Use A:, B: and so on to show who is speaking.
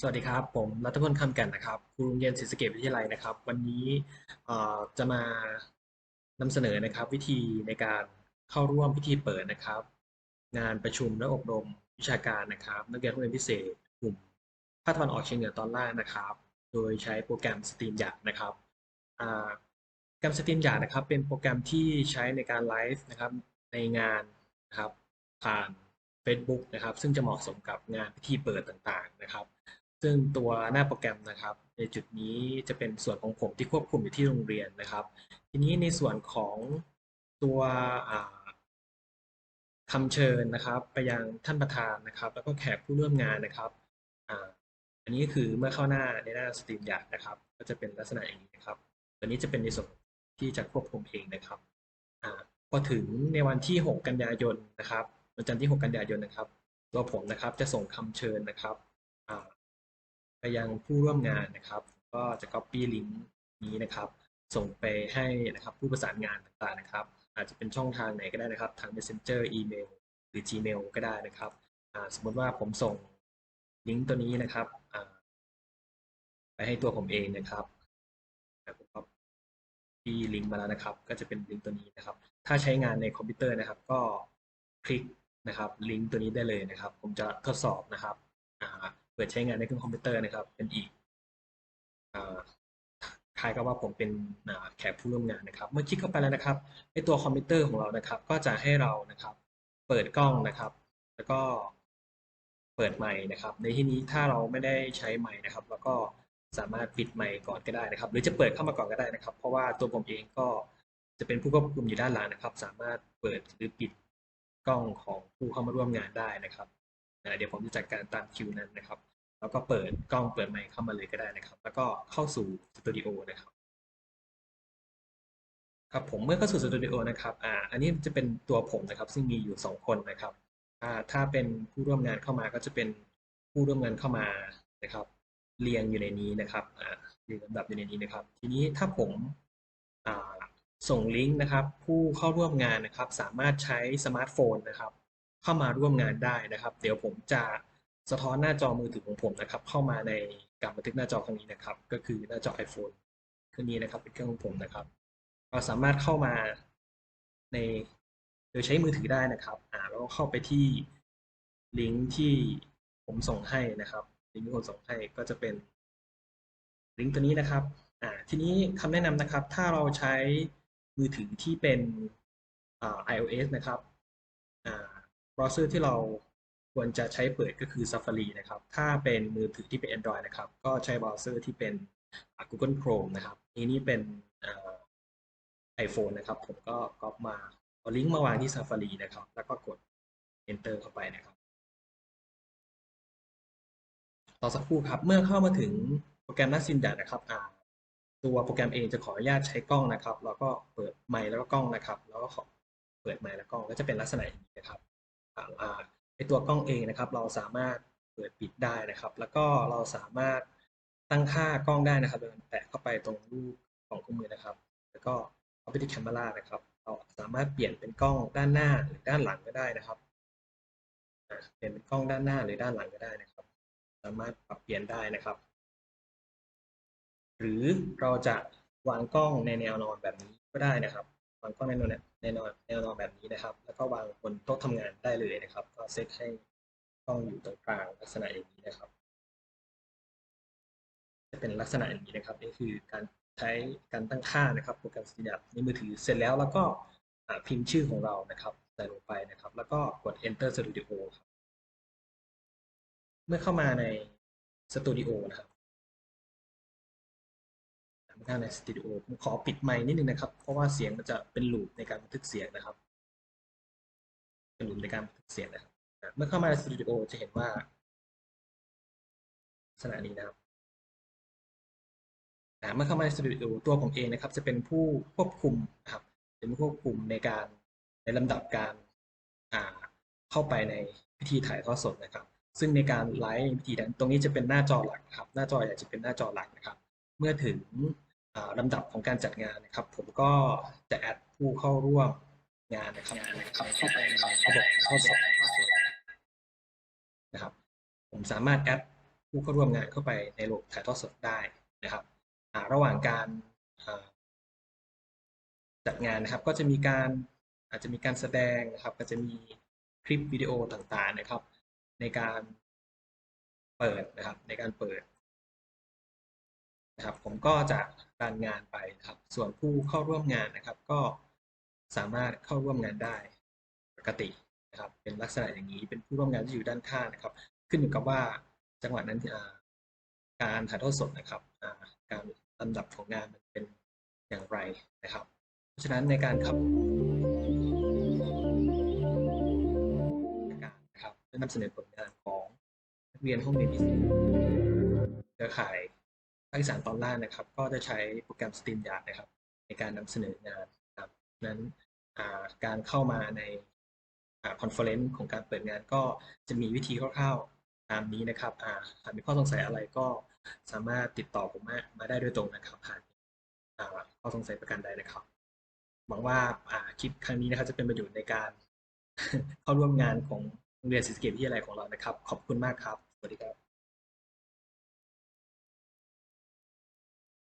A: สวัสดีครับ ผมรัฐพลคำแก่นนะครับครูโรงเรียนศรีสะเกษวิทยาลัยนะครับ วันนี้เอ่อจะมานำเสนอนะครับ วิธีในการเข้าร่วมพิธีเปิดนะครับ งานประชุมและอบรมวิชาการนะครับ นักเรียนผู้เรียนพิเศษกลุ่มภาคตะวันออกเฉียงเหนือตอนล่างนะครับ โดยใช้โปรแกรม StreamYard นะครับโปรแกรม StreamYard นะครับ เป็นโปรแกรมที่ใช้ในการไลฟ์นะครับในงานนะครับผ่าน Facebook นะครับ ซึ่งจะเหมาะสมกับงานพิธีเปิดต่างๆนะครับ ซึ่งตัวหน้าโปรแกรมนะครับ ในจุดนี้จะเป็นส่วนของผมที่ควบคุมอยู่ที่โรงเรียนนะครับ ทีนี้ในส่วนของตัวอ่าคำเชิญนะครับ ไปยังท่านประธานนะครับ แล้วก็แขกผู้ร่วมงานนะครับอ,อันนี้คือเมื่อเข้าหน้าในหน้าสตรีมยาร์ดนะครับ ก็จะเป็นลักษณะอย่างนี้นะครับตัวนี้จะเป็นในส่วนที่จะควบคุมเองนะครับอพอถึงในวันที่ 6 กันยายนนะครับวันจันทร์ที่ 6 กันยายนนะครับ ตัวผมนะครับจะส่งคำเชิญนะครับ ยังผู้ร่วมงานนะครับ ก็จะ copy ลิงก์นี้นะครับ ส่งไปให้นะครับผู้ประสานงานต่างๆนะครับ อาจจะเป็นช่องทางไหนก็ได้นะครับ ทาง messenger อีเมลหรือ gmail ก็ได้นะครับสมมติว่าผมส่งลิงก์ตัวนี้นะครับไปให้ตัวผมเองนะครับผมก็ที่ลิงก์มาแล้วนะครับ ก็จะเป็นลิงก์ตัวนี้นะครับ ถ้าใช้งานในคอมพิวเตอร์นะครับ ก็คลิกนะครับลิงก์ตัวนี้ได้เลยนะครับ ผมจะทดสอบนะครับ เปิดใช้งานในเครื่องคอมพิวเตอร์นะครับ เป็นอีกอ่าคล้ายกับว่าผมเป็นแขกผู้ร่วมงานนะครับ เมื่อคลิกเข้าไปแล้วนะครับไอตัวคอมพิวเตอร์ของเรานะครับ ก็จะให้เรานะครับ เปิดกล้องนะครับ แล้วก็เปิดไมค์นะครับ ในที่นี้ถ้าเราไม่ได้ใช้ไมค์นะครับ แล้วก็สามารถปิดไมค์ก่อนก็ได้นะครับ หรือจะเปิดเข้ามาก่อนก็ได้นะครับ เพราะว่าตัวผมเองก็จะเป็นผู้ควบคุมอยู่ด้านหลังนะครับ สามารถเปิดหรือปิดกล้องของผู้เข้ามาร่วมงานได้นะครับ เดี๋ยวผมจะจัดการตามคิวนั้นนะครับ แล้วก็เปิดกล้องเปิดไมค์เข้ามาเลยก็ได้นะครับ แล้วก็เข้าสู่สตูดิโอนะครับครับผมเมื่อเข้าสู่สตูดิโอนะครับอ่าอันนี้จะเป็นตัวผมนะครับ ซึ่งมีอยู่สองคนนะครับอ่าถ้าเป็นผู้ร่วมงานเข้ามาก็จะเป็นผู้ร่วมงานเข้ามานะครับ เรียงอยู่ในนี้นะครับอ่าเรียงลำดับอยู่ในนี้นะครับ ทีนี้ถ้าผมอ่าส่งลิงก์นะครับ ผู้เข้าร่วมงานนะครับ สามารถใช้สมาร์ทโฟนนะครับ เข้ามาร่วมงานได้นะครับ เดี๋ยวผมจะสะท้อนหน้าจอมือถือของผมนะครับ เข้ามาในการบันทึกหน้าจอครั้งนี้นะครับ ก็คือหน้าจอ iPhone เครื่องนี้นะครับ เป็นเครื่องของผมนะครับ เราสามารถเข้ามาในโดยใช้มือถือได้นะครับอ่าแล้วก็เข้าไปที่ลิงก์ที่ผมส่งให้นะครับลิงก์ที่ผมส่งให้ก็จะเป็นลิงก์ตัวนี้นะครับอ่าทีนี้คำแนะนำนะครับ ถ้าเราใช้มือถือที่เป็นอ่า iOS นะครับ เบราว์เซอร์ที่เราควรจะใช้เปิดก็คือ Safari นะครับ ถ้าเป็นมือถือที่เป็น Android นะครับ ก็ใช้เบราว์เซอร์ที่เป็น Google Chrome นะครับนี่นี่เป็นอ่า iPhone นะครับ ผมก็ก๊อปมาเอาลิงก์มาวางที่ Safari นะครับ แล้วก็กด Enter เข้าไปนะครับต่อสักครู่ครับ เมื่อเข้ามาถึงโปรแกรมนักซินดันะครับตัวโปรแกรมเองจะขออนุญาตใช้กล้องนะครับ แล้วก็เปิดไมค์แล้วก็กล้องนะครับ แล้วก็ขอเปิดไมค์และกล้องก็จะเป็นลักษณะอย่างนี้นะครับ ในตัวกล้องเองนะครับ เราสามารถเปิดปิดได้นะครับ แล้วก็เราสามารถตั้งค่ากล้องได้นะครับโดยแตะเข้าไปตรงรูปของเครื่องมือนะครับ แล้วก็เอาไปที่แคมเมรานะครับ เราสามารถเปลี่ยนเป็นกล้องด้านหน้าหรือด้านหลังก็ได้นะครับเปลี่ยนเป็นกล้องด้านหน้าหรือด้านหลังก็ได้นะครับ สามารถปรับเปลี่ยนได้นะครับ หรือเราจะวางกล้องในแนวนอนแบบนี้ก็ได้นะครับ วางกล้องในแนว แนวนอนแนวนอนแบบนี้นะครับ แล้วก็วางบนโต๊ะทำงานได้เลยนะครับ ก็เซตให้กล้องอยู่ตรงกลางลักษณะอย่างนี้นะครับ จะเป็นลักษณะอย่างนี้นะครับนี่คือการใช้การตั้งค่านะครับโปรแกรมสตีดับในมือถือเสร็จแล้วแล้วก็พิมพ์ชื่อของเรานะครับใส่ลงไปนะครับ แล้วก็กด enter studio ครับเมื่อเข้ามาในสตูดิโอนะครับ เมื่อเข้าในสตูดิโอผมขอปิดไมค์นิดนึงนะครับ เพราะว่าเสียงมันจะเป็นลูปในการบันทึกเสียงนะครับ เป็นลูปในการบันทึกเสียงนะครับ เมื่อเข้ามาในสตูดิโอจะเห็นว่าลักษณะนี้นะครับเมื่อเข้ามาในสตูดิโอตัวผมเองนะครับ จะเป็นผู้ควบคุมนะครับเป็นผู้ควบคุมในการในลำดับการอ่าเข้าไปในพิธีถ่ายทอดสดนะครับ ซึ่งในการไลฟ์พิธีนั้นตรงนี้จะเป็นหน้าจอหลักครับ หน้าจอใหญ่จะเป็นหน้าจอหลักนะครับ เมื่อถึง ลำดับของการจัดงานนะครับ ผมก็จะแอดผู้เข้าร่วมงานนะครับเข้าไปในระบบเข้าสอบนะครับ ผมสามารถแอดผู้เข้าร่วมงานเข้าไปในระบบถ่ายทอดสดได้นะครับระหว่างการจัดงานนะครับ ก็จะมีการอาจจะมีการแสดงนะครับ ก็จะมีคลิปวิดีโอต่างๆนะครับ ในการเปิดนะครับ ในการเปิด นะครับผมก็จะรันงานไปครับ ส่วนผู้เข้าร่วมงานนะครับ ก็สามารถเข้าร่วมงานได้ปกตินะครับ เป็นลักษณะอย่างนี้เป็นผู้ร่วมงานที่อยู่ด้านข้างนะครับ ขึ้นอยู่กับว่าจังหวะนั้นการถ่ายทอดสดนะครับการลำดับของงานมันเป็นอย่างไรนะครับ เพราะฉะนั้นในการขับการนะครับจะนำเสนอผลงานของนักเรียนห้องเรียนพิเศษเครือข่ายาคอีสานตอนล่างนะครับ ก็จะใช้โปรแกรม StreamYard นะครับ ในการนำเสนองานนะครับนั้นการเข้ามาในคอนเฟอเรนซ์ของการเปิดงานก็จะมีวิธีคร่าวๆตามนี้นะครับอ่าหากมีข้อสงสัยอะไรก็สามารถติดต่อผมมามาได้โดยตรงนะครับผ่านข้อสงสัยประการใดนะครับ หวังว่าอ่าคลิปครั้งนี้นะครับจะเป็นประโยชน์ในการเข้าร่วมงานของโรงเรียนศรีสะเกษวิทยาลัยของเรานะครับ ขอบคุณมากครับ สวัสดีครับ